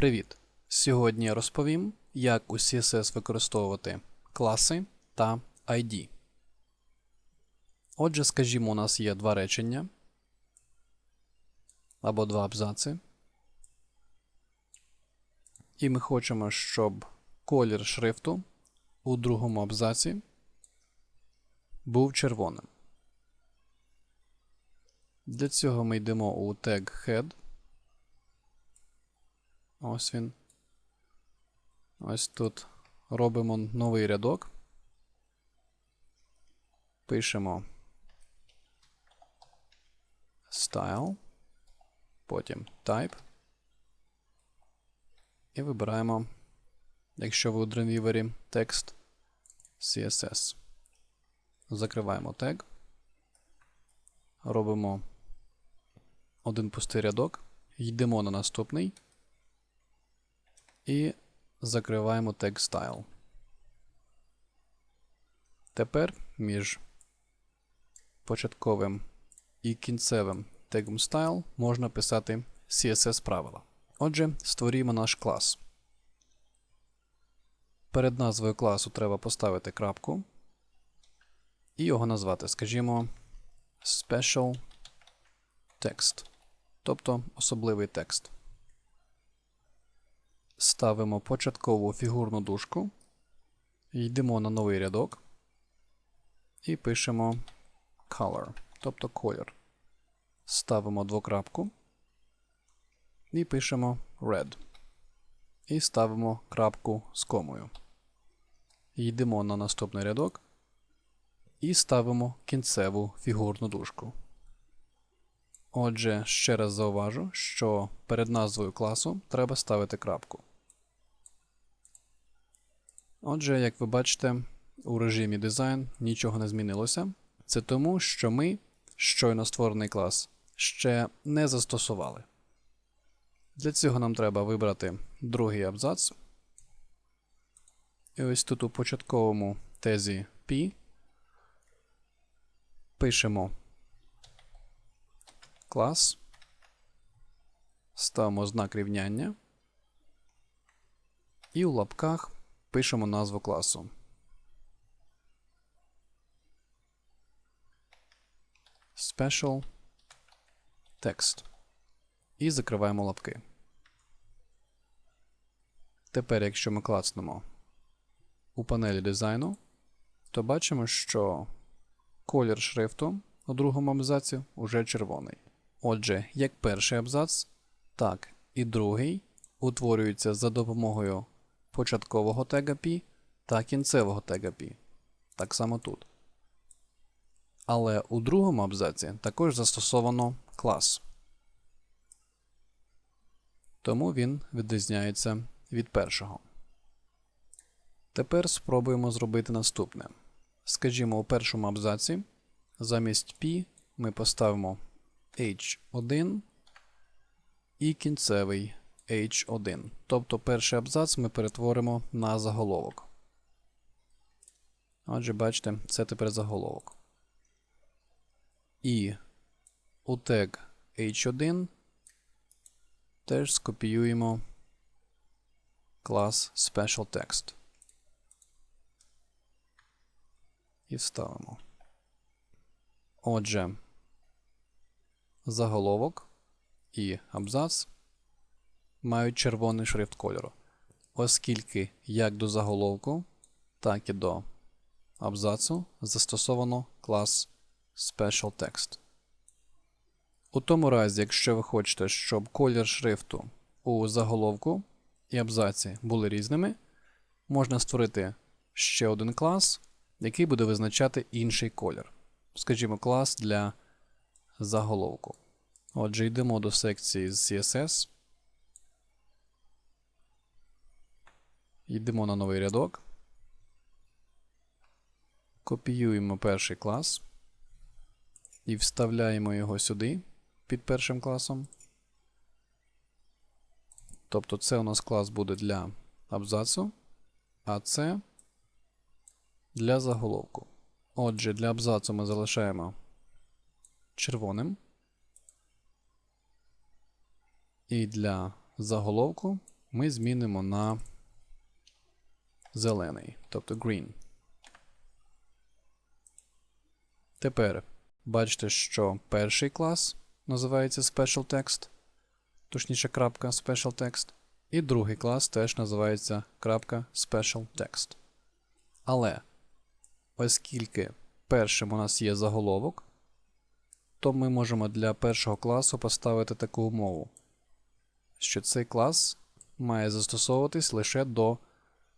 Привіт! Сьогодні я розповім, як у CSS використовувати класи та ID. Отже, скажімо, у нас є два речення або два абзаци. І ми хочемо, щоб колір шрифту у другому абзаці був червоним. Для цього ми йдемо у tag head. Ось він. Ось тут робимо новий рядок. Пишемо style, потім type. І вибираємо, якщо ви у Dreamweaver, текст CSS. Закриваємо тег. Робимо один пустий рядок. Йдемо на наступний. І закриваємо тег style. Тепер між початковим і кінцевим тегом style можна писати CSS правила. Отже, створюємо наш клас. Перед назвою класу треба поставити крапку і його назвати, скажімо, Special Text, тобто особливий текст. Ставимо початкову фігурну дужку, йдемо на новий рядок і пишемо color, тобто колір. Ставимо двокрапку і пишемо red. І ставимо крапку з комою. Йдемо на наступний рядок і ставимо кінцеву фігурну дужку. Отже, ще раз зауважу, що перед назвою класу треба ставити крапку. Отже, як ви бачите, у режимі дизайн нічого не змінилося. Це тому, що ми щойно створений клас ще не застосували. Для цього нам треба вибрати другий абзац. І ось тут у початковому тезі P пишемо клас, ставимо знак рівняння і у лапках пишемо назву класу. Special Text. І закриваємо лапки. Тепер, якщо ми клацнемо у панелі дизайну, то бачимо, що колір шрифту у другому абзаці уже червоний. Отже, як перший абзац, так і другий утворюються за допомогою початкового тега P та кінцевого тега P. Так само тут. Але у другому абзаці також застосовано клас. Тому він відрізняється від першого. Тепер спробуємо зробити наступне. Скажімо, у першому абзаці замість P ми поставимо H1 і кінцевий H1. Тобто перший абзац ми перетворимо на заголовок. Отже, бачите, це тепер заголовок. І у тег H1 теж скопіюємо клас SpecialText. І вставимо. Отже, заголовок і абзац мають червоний шрифт кольору, оскільки як до заголовку, так і до абзацу застосовано клас SpecialText. У тому разі, якщо ви хочете, щоб колір шрифту у заголовку і абзаці були різними, можна створити ще один клас, який буде визначати інший колір. Скажімо, клас для заголовку. Отже, йдемо до секції з CSS. Йдемо на новий рядок. Копіюємо перший клас і вставляємо його сюди під першим класом. Тобто це у нас клас буде для абзацу, а це для заголовку. Отже, для абзацу ми залишаємо червоним. І для заголовку ми змінимо на зелений, тобто green. Тепер бачите, що перший клас називається Special Text, точніше крапка Special Text, і другий клас теж називається крапка Special Text. Але оскільки першим у нас є заголовок, то ми можемо для першого класу поставити таку умову, що цей клас має застосовуватись лише до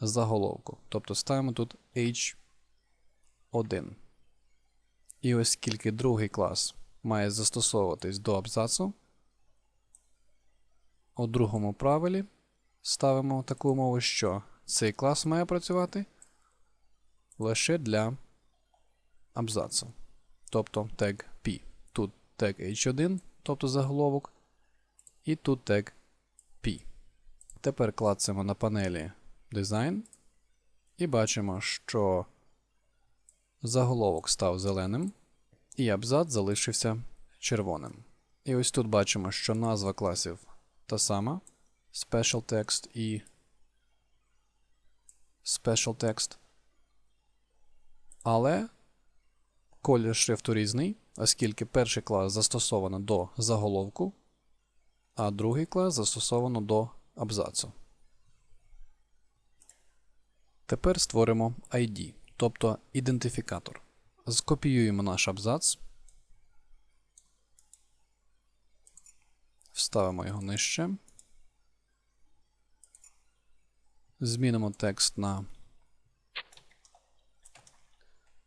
заголовку. Тобто ставимо тут H1. І оскільки другий клас має застосовуватись до абзацу, у другому правилі ставимо таку умову, що цей клас має працювати лише для абзацу. Тобто тег P. Тут тег H1, тобто заголовок, і тут тег P. Тепер клацаємо на панелі Design і бачимо, що заголовок став зеленим, і абзац залишився червоним. І ось тут бачимо, що назва класів та сама Special Text і Special Text. Але колір шрифту різний, оскільки перший клас застосовано до заголовку, а другий клас застосовано до абзацу. Тепер створимо ID, тобто ідентифікатор. Скопіюємо наш абзац, вставимо його нижче, змінимо текст на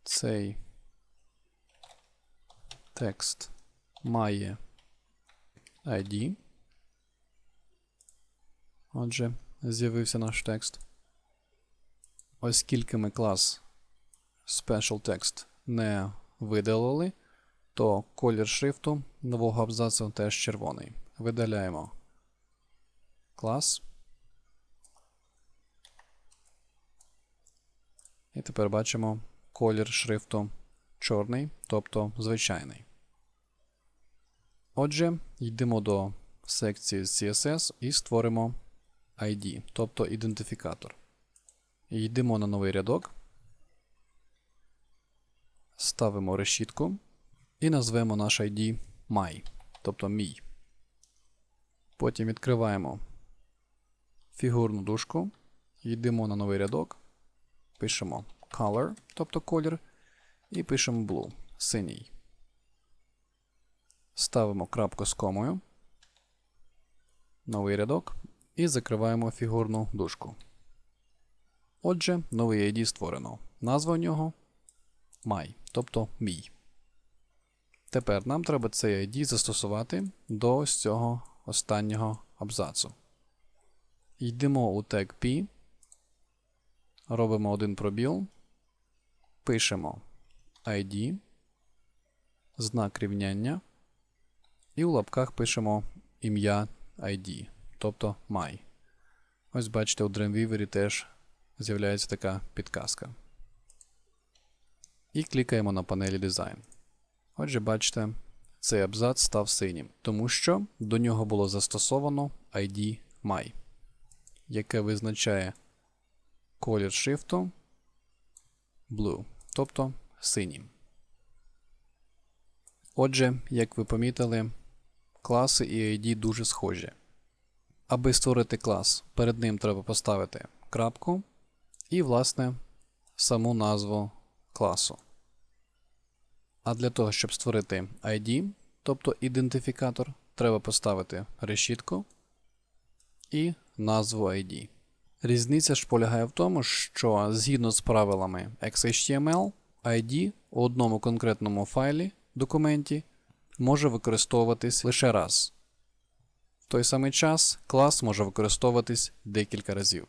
цей текст має ID. Отже, з'явився наш текст. Оскільки ми клас Special Text не видалили, то колір шрифту нового абзацу теж червоний. Видаляємо клас. І тепер бачимо колір шрифту чорний, тобто звичайний. Отже, йдемо до секції CSS і створимо ID, тобто ідентифікатор. Йдемо на новий рядок, ставимо решітку і назвемо наш ID My, тобто мій. Потім відкриваємо фігурну дужку, йдемо на новий рядок, пишемо color, тобто колір, і пишемо blue, синій. Ставимо крапку з комою, новий рядок і закриваємо фігурну дужку. Отже, новий ID створено. Назва у нього my, тобто мій. Тепер нам треба цей ID застосувати до ось цього останнього абзацу. Йдемо у тег P, робимо один пробіл, пишемо ID, знак рівняння, і у лапках пишемо ім'я ID, тобто my. Ось бачите, у Dreamweaver теж з'являється така підказка. І клікаємо на панелі Design. Отже, бачите, цей абзац став синім, тому що до нього було застосовано ID My, яке визначає колір шрифту Blue, тобто синім. Отже, як ви помітили, класи і ID дуже схожі. Аби створити клас, перед ним треба поставити крапку і, власне, саму назву класу. А для того, щоб створити ID, тобто ідентифікатор, треба поставити решітку і назву ID. Різниця ж полягає в тому, що згідно з правилами XHTML, ID у одному конкретному файлі документі може використовуватись лише раз. В той самий час клас може використовуватись декілька разів.